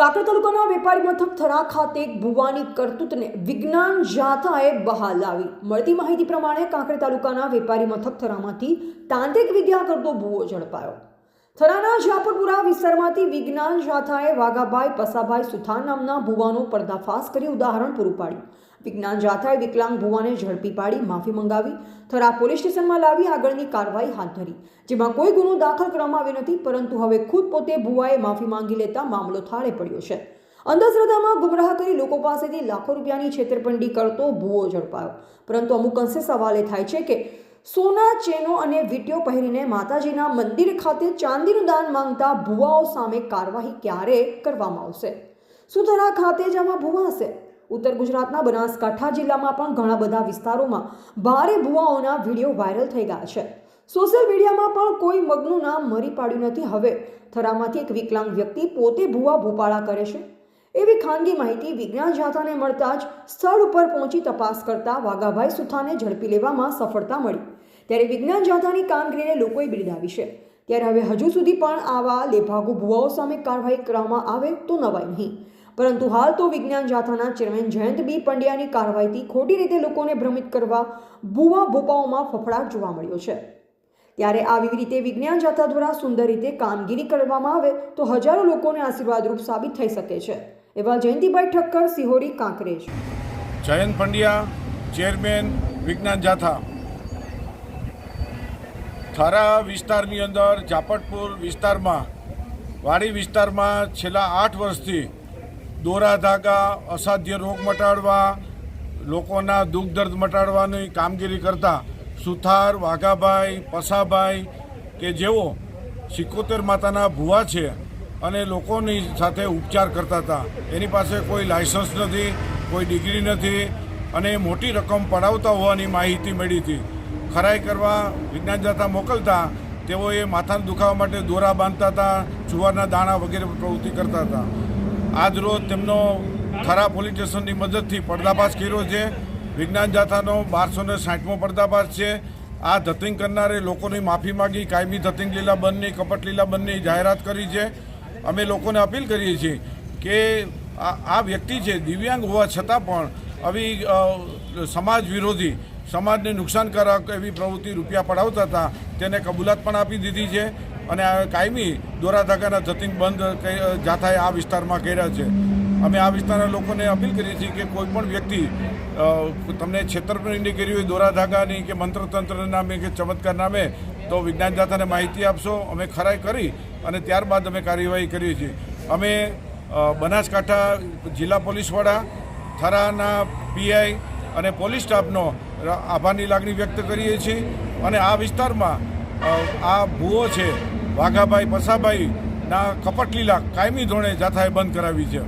કાંકરા તાલુકાના વેપારી મથક થરા ખાતે ભુવાની કરતૂતને વિજ્ઞાન જાથાએ બહાર લાવી. મળતી માહિતી પ્રમાણે કાંકરે તાલુકાના વેપારી મથક થરામાંથી તાંત્રિક વિદ્યા કરતો ભુવો ઝડપાયો. થરાના જાપરપુરા વિસ્તારમાંથી વિજ્ઞાન જાથાએ વાઘાભાઈ પસાભાઈ સુથાર નામના ભુવાનો પર્દાફાશ કરી ઉદાહરણ પૂરું પાડ્યું. વિજ્ઞાન જાથાએ વિકલાંગ ભુવાને ઝડપી પાડી માફી મંગાવી થરા પોલીસ સ્ટેશનમાં લાવી આગળની કાર્યવાહી હાથ ધરી. જેમાં કોઈ ગુનો દાખલ કરવામાં આવ્યો નથી, પરંતુ હવે ખુદ પોતે ભુવાએ માફી માંગી લેતા મામલો થાળે પડ્યો છે. અંધશ્રદ્ધામાં ગુમરાહ કરી લોકો પાસેથી લાખો રૂપિયાની છેતરપિંડી કરતો ભૂવો ઝડપાયો. પરંતુ અમુક અંશે સવાલ થાય છે કે સોના, ચેનો અને વીટીઓ પહેરીને માતાજીના મંદિર ખાતે ચાંદીનું દાન માંગતા ભુવાઓ સામે કાર્યવાહી ક્યારે કરવામાં આવશે? સુધરા ખાતે જ આમાં ભુવા હશે ઉત્તર ગુજરાતના બનાસકાંઠા જિલ્લામાં પણ ઘણા બધા વિસ્તારોમાં ભારે ભુવાઓના વીડિયો વાયરલ થઈ ગયા છે. સોશિયલ મીડિયામાં પણ કોઈ મગનું નામ મરી પાડ્યું નથી. હવે થરામાંથી એક વિકલાંગ વ્યક્તિ પોતે ભુવા ભોપાળા કરે છે. એવી ખાનગી માહિતી વિજ્ઞાન જાથાને મળતા જ સ્થળ ઉપર પહોંચી તપાસ કરતા વાઘાભાઈ સુથાને ઝડપી લેવામાં સફળતા મળી. ત્યારે વિજ્ઞાન જાથાની કામગીરીને લોકોએ બિરદાવી છે. ત્યારે હવે હજુ સુધી પણ આવા લેભાગુ ભુવાઓ સામે કાર્યવાહી કરવામાં આવે તો નવાય નહીં. પરંતુ હાલ તો વિજ્ઞાન જાથાના ચેરમેન જયંત બી પંડ્યાની કાર્યવાહીથી ખોટી રીતે લોકોને ભ્રમિત કરવા ભૂવા ભોપાઓમાં ફફડાટ જોવા મળ્યો છે. ત્યારે આવી રીતે વિજ્ઞાન જાથા દ્વારા સુંદર રીતે કામગીરી કરવામાં આવે તો હજારો લોકોને આશીર્વાદરૂપ સાબિત થઈ શકે છે. એવા જયંતિભાઈ ઠક્કર, સિહોરી, કાંકરેજ. જયંત પંડ્યા, ચેરમેન વિજ્ઞાન જાથા. થરા વિસ્તારની અંદર, જાપટપુર વિસ્તારમાં, વાડી વિસ્તારમાં છેલ્લા આઠ વર્ષથી દોરા ધાગા, અસાધ્ય રોગ મટાડવા, લોકોના દુઃખ દર્દ મટાડવાની કામગીરી કરતા સુથાર વાઘાભાઈ પસાભાઈ કે જેઓ સિકોતેર માતાના ભુવા છે અને લોકોની સાથે ઉપચાર કરતા હતા. એની પાસે કોઈ લાયસન્સ નથી, કોઈ ડિગ્રી નથી અને મોટી રકમ પડાવતા હોવાની માહિતી મળી હતી. ખરાઈ કરવા વિજ્ઞાન જાથા મોકલતા તેઓએ માથાના દુખાવા માટે દોરા બાંધતા હતા, જુવારના દાણા વગેરે પ્રવૃત્તિ કરતા હતા. આજ રોજ તેમનો ખરા પોલીસ સ્ટેશનની મદદથી પર્દાફાશ કર્યો છે. વિજ્ઞાન જાથાનો બારસો ને સાઠમો પડદાભાસ છે. આ ધતિંગ કરનારે લોકોની માફી માગી, કાયમી ધતિંગ લીલા બંધની, કપટ લીલા બંધની જાહેરાત કરી છે. અમે લોકોને અપીલ કરીએ છીએ કે આ વ્યક્તિ છે, દિવ્યાંગ હોવા છતાં પણ આવી સમાજ વિરોધી સમાજને નુકસાનકારક એવી પ્રવૃત્તિ રૂપિયા પડાવતા હતા, તેને કબૂલાત પણ આપી દીધી છે અને કાયમી દોરા ધાગાના ધતિંગ બંધ જાથાએ આ વિસ્તારમાં કર્યા છે. અમે આ વિસ્તારના લોકોને અપીલ કરીએ છીએ કે કોઈ પણ વ્યક્તિ તમને છેતરપિંડી કરી હોય દોરા ધાગાની કે મંત્રતંત્ર નામે કે ચમત્કાર નામે, તો વિજ્ઞાન જાથાને માહિતી આપશો. અમે ખરાઈ કરી અને ત્યારબાદ અમે કાર્યવાહી કરીએ છીએ. અમે બનાસકાંઠા જિલ્લા પોલીસ વડા થરાના પીઆઈ અને પોલીસ સ્ટાફનો આભારની લાગણી વ્યક્ત કરીએ છીએ. અને આ વિસ્તારમાં આ ભૂવો છે, વાઘાભાઈ, પસાભાઈના કપટલીલા કાયમી ધોરણે જાથાએ બંધ કરાવી છે.